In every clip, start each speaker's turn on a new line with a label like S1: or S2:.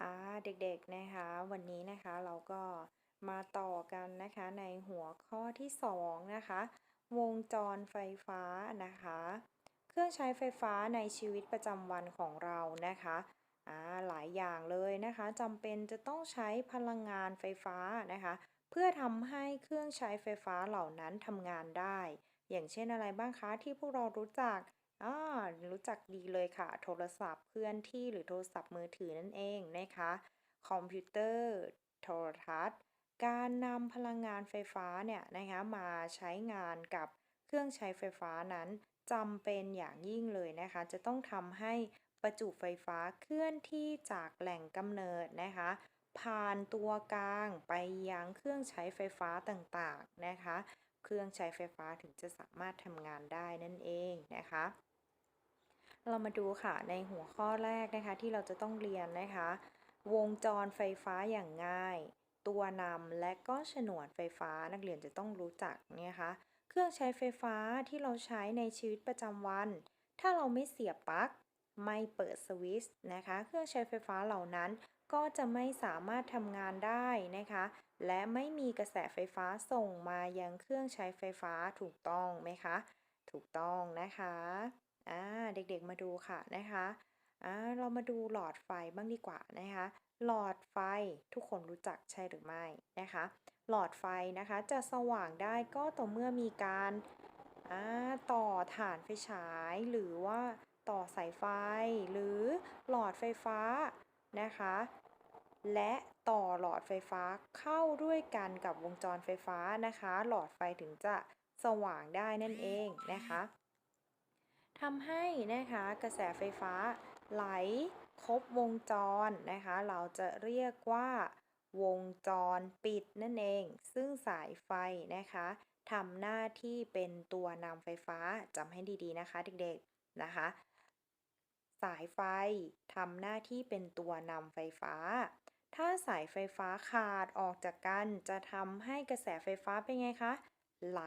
S1: ค่ะเด็กๆนะคะวันนี้นะคะเราก็มาต่อกันนะคะในหัวข้อที่2นะคะวงจรไฟฟ้านะคะ เครื่องใช้ไฟฟ้าในชีวิตประจำวันของเรานะคะอ่าหลายอย่างเลยนะคะจำเป็นจะต้องใช้พลังงานไฟฟ้านะคะ เพื่อทำให้เครื่องใช้ไฟฟ้าเหล่านั้นทำงานได้ อย่างเช่นอะไรบ้างคะที่พวกเรารู้จัก อ่ารู้จักดีเลยค่ะ โทรศัพท์เคลื่อนที่หรือโทรศัพท์มือถือนั่นเองนะคะ คอมพิวเตอร์ โทรทัศน์ การนำพลังงานไฟฟ้าเนี่ยนะคะมาใช้งานกับเครื่องใช้ไฟฟ้านั้นจำเป็นอย่างยิ่งเลยนะคะ จะต้องทำให้ประจุไฟฟ้าเคลื่อนที่จากแหล่งกำเนิดนะคะ ผ่านตัวกลางไปยังเครื่องใช้ไฟฟ้าต่างๆนะคะ เครื่องใช้ไฟฟ้าถึงจะสามารถทำงานได้นั่นเองนะคะ เรามาดูค่ะในหัวข้อแรกนะคะที่เราจะต้องเรียนนะคะ วงจรไฟฟ้าอย่างง่าย ตัวนำและก็ฉนวนไฟฟ้านักเรียนจะต้องรู้จักเนี่ยคะเครื่องใช้ไฟฟ้าที่เราใช้ในชีวิตประจำวัน ถ้าเราไม่เสียบปลั๊กไม่เปิดสวิตช์นะคะ เครื่องใช้ไฟฟ้าเหล่านั้นก็จะไม่สามารถทำงานได้นะคะ และไม่มีกระแสไฟฟ้าส่งมายังเครื่องใช้ไฟฟ้าถูกต้องไหมคะ ถูกต้องนะคะ อ่าเด็กๆมาดูค่ะนะคะอ่าเรามาดูหลอดไฟบ้างดีกว่านะคะ หลอดไฟทุกคนรู้จักใช่หรือไม่นะคะ หลอดไฟนะคะจะสว่างได้ก็ต่อเมื่อมีการอ่าต่อถ่านไฟฉาย หรือว่าต่อสายไฟ หรือหลอดไฟฟ้านะคะ และต่อหลอดไฟฟ้าเข้าด้วยกันกับวงจรไฟฟ้านะคะ หลอดไฟถึงจะสว่างได้นั่นเองนะคะ ทำให้นะคะกระแสไฟฟ้าไหลครบวงจรนะคะ เราจะเรียกว่าวงจรปิดนั่นเอง ซึ่งสายไฟนะคะทำหน้าที่เป็นตัวนำไฟฟ้าจำให้ดีๆนะคะ เด็กๆนะคะ สายไฟทำหน้าที่เป็นตัวนำไฟฟ้า ถ้าสายไฟฟ้าขาดออกจากกันจะทำให้กระแสไฟฟ้าเป็นไงคะ ไหล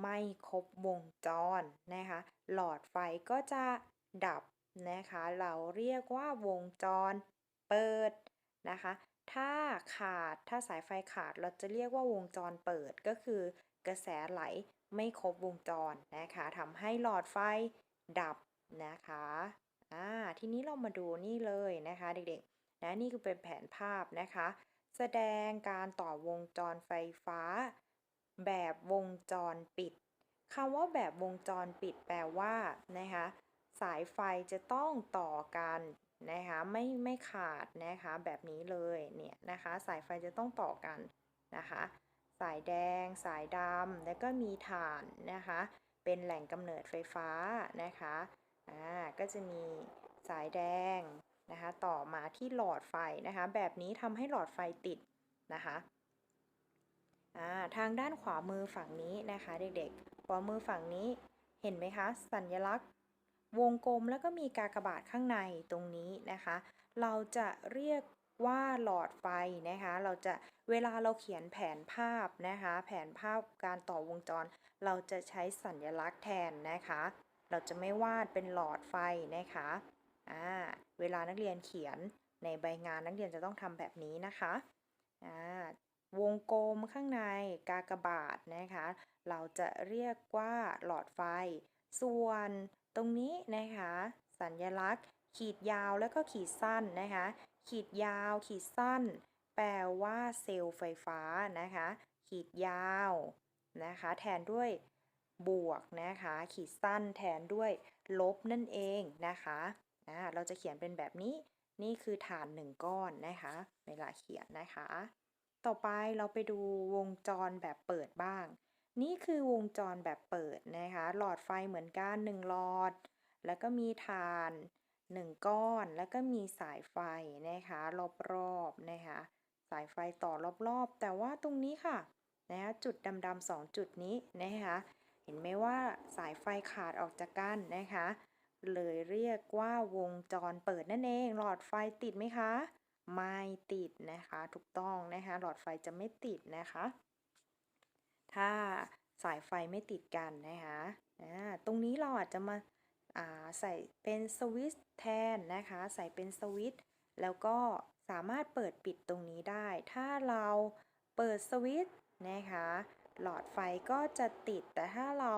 S1: ไม่ครบวงจรนะคะ หลอดไฟก็จะดับนะคะ เราเรียกว่าวงจรเปิดนะคะ ถ้าขาดถ้าสายไฟขาดเราจะเรียกว่าวงจรเปิดก็คือกระแสไหลไม่ครบวงจรนะคะทำให้หลอดไฟดับนะคะอ่าทีนี้เรามาดูนี่เลยนะคะ เด็กๆนะนี่คือเป็นแผนภาพนะคะ แสดงการต่อวงจรไฟฟ้า แบบวงจรปิดคำว่าแบบวงจรปิดแปลว่านะคะสายไฟจะต้องต่อกันนะคะไม่ไม่ขาดนะคะแบบนี้เลยเนี่ยนะคะสายไฟจะต้องต่อกันนะคะสายแดง สายดำแล้วก็มีถ่านนะคะเป็นแหล่งกำเนิดไฟฟ้านะคะอ่าก็จะมีสายแดงนะคะต่อมาที่หลอดไฟนะคะแบบนี้ทำให้หลอดไฟติดนะคะ ทางด้านขวามือฝั่งนี้นะคะ เด็กๆ ขวามือฝั่งนี้เห็นไหมคะ สัญลักษณ์ วงกลมแล้วก็มีกากบาทข้างในตรงนี้นะคะ เราจะเรียกว่าหลอดไฟนะคะ เราจะเวลาเราเขียนแผนภาพนะคะ แผนภาพการต่อวงจร เราจะใช้สัญลักษณ์แทนนะคะ เราจะไม่วาดเป็นหลอดไฟนะคะอ่าเวลานักเรียนเขียนในใบงานนักเรียนจะต้องทำแบบนี้นะคะอ่า วงกลมข้างในกากบาทนะคะ เราจะเรียกว่าหลอดไฟ ส่วนตรงนี้นะคะ สัญลักษณ์ ขีดยาวแล้วก็ขีดสั้นนะคะ ขีดยาว ขีดสั้น แปลว่าเซลล์ไฟฟ้านะคะ ขีดยาวนะคะ แทนด้วยบวกนะคะ ขีดสั้นแทนด้วยลบนั่นเองนะคะอ่าเราจะเขียนเป็นแบบนี้ นี่คือฐานหนึ่งก้อนนะคะ เวลาเขียนนะคะ ต่อไปเราไปดูวงจรแบบเปิดบ้าง นี่คือวงจรแบบเปิดนะคะ หลอดไฟเหมือนกัน1หลอด แล้วก็มีฐาน 1 ก้อน แล้วก็มีสายไฟนะคะรอบๆนะคะ สายไฟต่อรอบๆ แต่ว่าตรงนี้ค่ะนะคะจุดดำๆสองจุดนี้นะคะเห็นไหมว่าสายไฟขาดออกจากกันนะคะ เลยเรียกว่าวงจรเปิดนั่นเอง หลอดไฟติดไหมคะ ไม่ติดนะคะ ถูกต้องนะคะหลอดไฟจะไม่ติดนะคะ ถ้าสายไฟไม่ติดกันนะคะอ่าตรงนี้เราอาจจะมาอ่าใส่เป็นสวิตช์แทนนะคะ ใส่เป็นสวิตช์แล้วก็สามารถเปิดปิดตรงนี้ได้ ถ้าเราเปิดสวิตช์นะคะ หลอดไฟก็จะติด แต่ถ้าเรา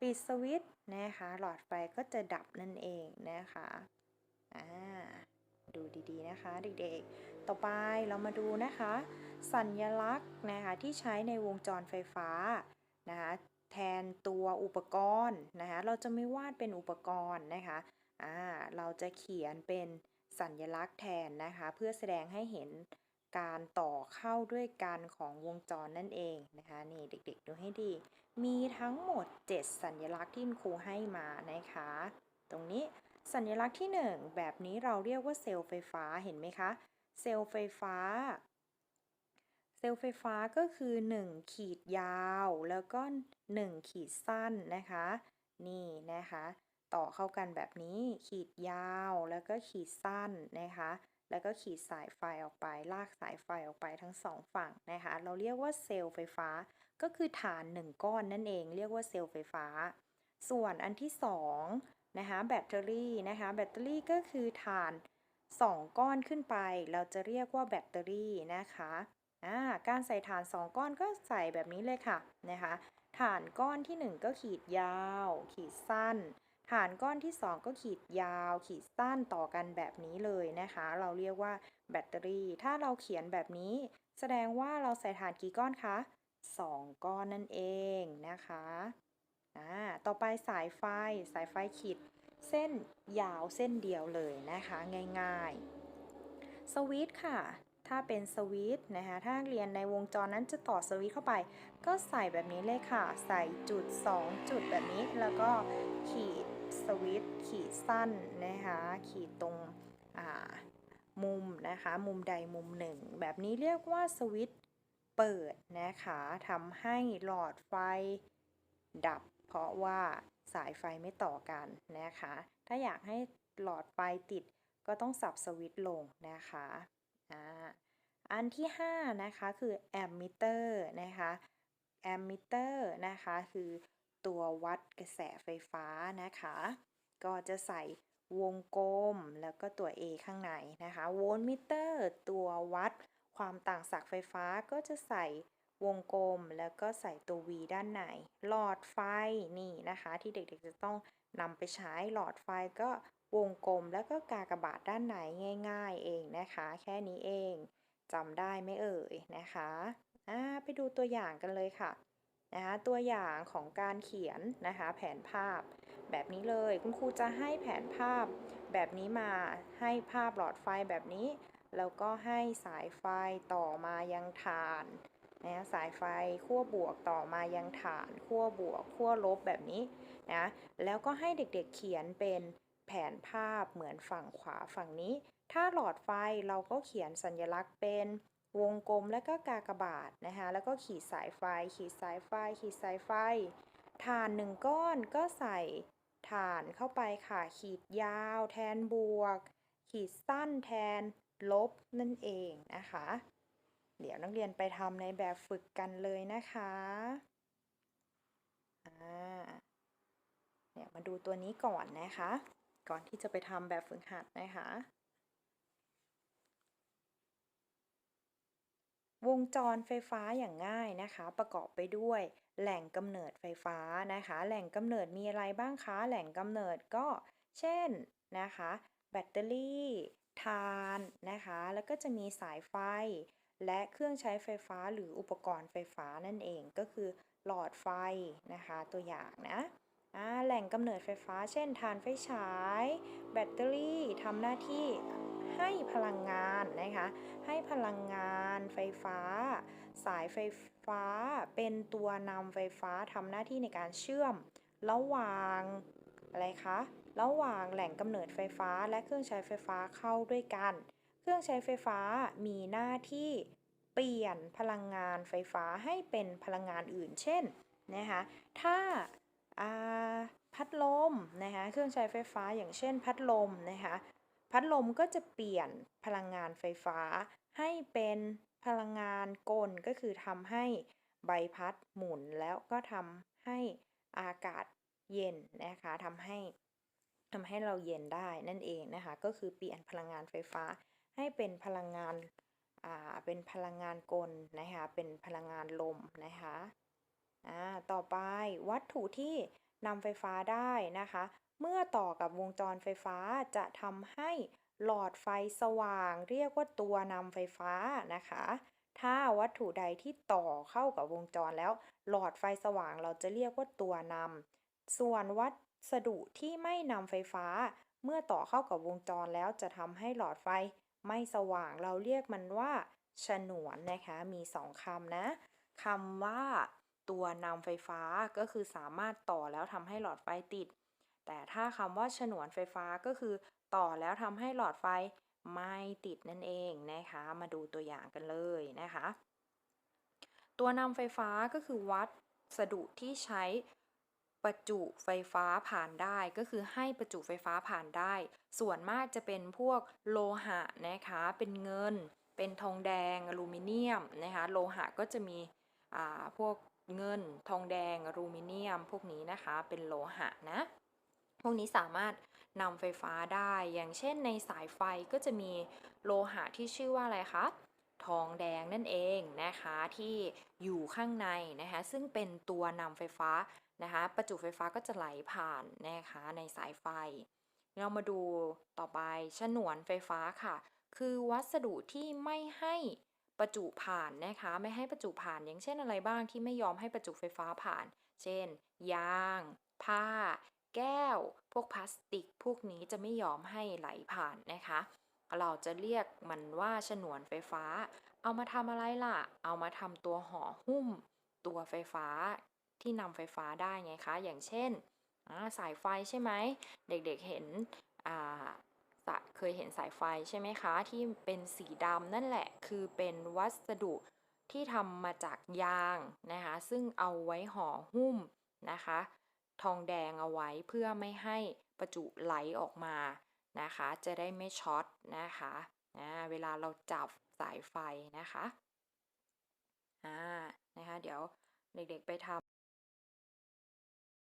S1: ปิดสวิตช์นะคะ หลอดไฟก็จะดับนั่นเองนะคะ อ่า ดูดีๆนะคะ เด็กๆ ต่อไปเรามาดูนะคะ สัญลักษณ์นะคะที่ใช้ในวงจรไฟฟ้านะคะแทนตัวอุปกรณ์นะคะเราจะไม่วาดเป็นอุปกรณ์นะคะอ่าเราจะเขียนเป็นสัญลักษณ์แทนนะคะ เพื่อแสดงให้เห็นการต่อเข้าด้วยกันของวงจรนั่นเองนะคะนี่เด็กๆดูให้ดี มีทั้งหมด 7 สัญลักษณ์ที่ครูให้มานะคะ ตรงนี้ สัญลักษณ์ที่ 1 แบบนี้เราเรียกว่าเซลล์ไฟฟ้าเห็นไหมคะ เซลล์ไฟฟ้า เซลล์ไฟฟ้าก็คือ 1 ขีดยาว แล้วก็ 1 ขีดสั้นนะคะ นี่นะคะ ต่อเข้ากันแบบนี้ขีดยาวแล้วก็ขีดสั้นนะคะ แล้วก็ขีดสายไฟออกไป ลากสายไฟออกไปทั้งสองฝั่งนะคะ เราเรียกว่าเซลล์ไฟฟ้าก็คือฐานหนึ่งก้อนนั่นเอง เรียกว่าเซลล์ไฟฟ้า ส่วนอันที่สอง นะคะแบตเตอรี่นะคะแบตเตอรี่ก็คือฐาน 2 ก้อนขึ้นไป เราจะเรียกว่าแบตเตอรี่นะคะอ่าการใส่ฐาน 2 ก้อนก็ใส่แบบนี้เลยค่ะนะคะฐานก้อนที่ 1 ก็ขีดยาว ขีดสั้น ฐานก้อนที่ 2 ก็ขีดยาว ขีดสั้นต่อกันแบบนี้เลยนะคะ เราเรียกว่าแบตเตอรี่ ถ้าเราเขียนแบบนี้ แสดงว่าเราใส่ฐานกี่ก้อนคะ 2 ก้อนนั่นเองนะคะ อ่าต่อไปสายไฟสายไฟขีด เส้นยาวเส้นเดียวเลยนะคะง่ายๆ สวิตค่ะ ถ้าเป็นสวิตนะคะถ้าเรียนในวงจรนั้นจะต่อสวิตเข้าไป ก็ใส่แบบนี้เลยค่ะ ใส่จุด 2 จุดแบบนี้แล้วก็ขีดสวิตขีดสั้นนะคะขีดตรงมุมนะคะมุมใดมุมหนึ่ง แบบนี้เรียกว่าสวิตเปิดนะคะทำให้หลอดไฟดับ เพราะว่าสายไฟไม่ต่อกันนะคะ ถ้าอยากให้หลอดไฟติดก็ต้องสับสวิตช์ลงนะคะอ่าอันที่ 5 นะคะคือแอมมิเตอร์นะคะแอมมิเตอร์นะคะคือตัววัดกระแสไฟฟ้านะคะ ก็จะใส่วงกลมแล้วก็ตัว A ข้างในนะคะโวลต์มิเตอร์ตัววัดความต่างศักย์ไฟฟ้าก็จะใส่ วงกลมแล้วก็ใส่ตัว V ด้านในหลอดไฟนี่นะคะ ที่เด็กๆจะต้องนำไปใช้หลอดไฟก็วงกลมแล้วก็กากบาทด้านไหนง่ายๆเองนะคะ แค่นี้เองจำได้ไม่เอ่ยนะคะอ่าไปดูตัวอย่างกันเลยค่ะนะคะตัวอย่างของการเขียนนะคะ แผนภาพ แบบนี้เลยคุณครูจะให้แผนภาพ แบบนี้มาให้ภาพหลอดไฟแบบนี้ แล้วก็ให้สายไฟต่อมายังฐาน นะสายไฟขั้วบวกต่อมายังฐานขั้วบวกขั้วลบแบบนี้นะแล้วก็ให้เด็กๆเขียนเป็นแผนภาพเหมือนฝั่งขวาฝั่งนี้ ถ้าหลอดไฟเราก็เขียนสัญลักษณ์เป็นวงกลมแล้วก็กากบาทนะคะแล้วก็ขีดสายไฟ ขีดสายไฟ ขีดสายไฟฐานหนึ่งก้อนก็ใส่ฐานเข้าไปค่ะ ขีดยาว แทนบวก ขีดสั้นแทนลบนั่นเองนะคะ เดี๋ยวนักเรียนไปทำในแบบฝึกกันเลยนะคะเดี๋ยวมาดูตัวนี้ก่อนนะคะ ก่อนที่จะไปทำแบบฝึกหัดนะคะ วงจรไฟฟ้าอย่างง่ายนะคะ ประกอบไปด้วยแหล่งกำเนิดไฟฟ้านะคะ แหล่งกำเนิดมีอะไรบ้างคะ แหล่งกำเนิดก็เช่นนะคะ แบตเตอรี่ทานนะคะ แล้วก็จะมีสายไฟ และเครื่องใช้ไฟฟ้าหรืออุปกรณ์ไฟฟ้านั่นเองก็คือ หลอดไฟนะคะตัวอย่างนะแหล่งกำเนิดไฟฟ้า เช่นถ่านไฟฉาย แบตเตอรี่ทำหน้าที่ให้พลังงานนะคะให้พลังงานไฟฟ้า สายไฟฟ้าเป็นตัวนำไฟฟ้าทำหน้าที่ในการเชื่อม ระหว่างอะไรคะระหว่างแหล่งกำเนิดไฟฟ้าและเครื่องใช้ไฟฟ้าเข้าด้วยกัน ครื่องใช้ไฟฟ้ามีหน้าที่เปลี่ยนพลังงานไฟฟ้าให้เป็นพลังงานอื่น เช่นนะคะถ้าพัดลมนะคะเครื่องใช้ไฟฟ้าอย่างเช่น พัดลมนะคะพัดลมก็จะเปลี่ยนพลังงานไฟฟ้า ให้เป็นพลังงานกลก็คือทำให้ใบพัดหมุนแล้วก็ทำให้อากาศเย็นนะคะทำให้ทำให้เราเย็นได้นั่นเองนะคะก็คือเปลี่ยนพลังงานไฟฟ้า ให้เป็นพลังงานอ่าเป็นพลังงานกลนะคะเป็นพลังงานลมนะคะอ่าต่อไปวัตถุที่นำไฟฟ้าได้นะคะ เมื่อต่อกับวงจรไฟฟ้าจะทำให้หลอดไฟสว่าง เรียกว่าตัวนำไฟฟ้านะคะ ถ้าวัตถุใดที่ต่อเข้ากับวงจรแล้ว หลอดไฟสว่างเราจะเรียกว่าตัวนำส่วนวัสดุที่ไม่นำไฟฟ้า เมื่อต่อเข้ากับวงจรแล้วจะทำให้หลอดไฟ ไม่สว่างเราเรียกมันว่า ฉนวนนะคะ มีสองคำนะคำว่า ตัวนำไฟฟ้าก็คือสามารถต่อแล้วทำให้หลอดไฟติด แต่ถ้าคำว่าฉนวนไฟฟ้าก็คือ ต่อแล้วทำให้หลอดไฟไม่ติดนั่นเองนะคะ มาดูตัวอย่างกันเลยนะคะ ตัวนำไฟฟ้าก็คือวัสดุที่ใช้ ประจุไฟฟ้าผ่านได้ ก็คือให้ประจุไฟฟ้าผ่านได้ ส่วนมากจะเป็นพวกโลหะนะคะ เป็นเงิน เป็นทองแดงอลูมิเนียมนะคะ โลหะก็จะมีพวกเงิน ทองแดงอลูมิเนียม พวกนี้นะคะ เป็นโลหะนะ พวกนี้สามารถนำไฟฟ้าได้ อย่างเช่นในสายไฟก็จะมีโลหะที่ชื่อว่าอะไรคะทองแดงนั่นเองนะคะที่อยู่ข้างในนะคะซึ่งเป็นตัวนำไฟฟ้า นะคะประจุไฟฟ้าก็จะไหลผ่านนะคะในสายไฟ เรามาดูต่อไปฉนวนไฟฟ้าค่ะ คือวัสดุที่ไม่ให้ประจุผ่านนะคะ ไม่ให้ประจุผ่านอย่างเช่นอะไรบ้างที่ไม่ยอมให้ประจุไฟฟ้าผ่าน เช่น ยาง ผ้า แก้ว พวกพลาสติก พวกนี้จะไม่ยอมให้ไหลผ่านนะคะ เราจะเรียกมันว่าฉนวนไฟฟ้า เอามาทำอะไรล่ะ เอามาทำตัวห่อหุ้ม ตัวไฟฟ้า ที่นำไฟฟ้าได้ไงคะ อย่างเช่นสายไฟใช่ไหม เด็กๆเห็นเคยเห็นสายไฟใช่ไหมคะ ที่เป็นสีดำนั่นแหละ คือเป็นวัสดุที่ทำมาจากยางนะคะ ซึ่งเอาไว้ห่อหุ้มนะคะ ทองแดงเอาไว้เพื่อไม่ให้ประจุไหลออกมานะคะ จะได้ไม่ช็อตนะคะนะเวลาเราจับสายไฟนะคะอ่านะคะ เดี๋ยวเด็กๆไปทำ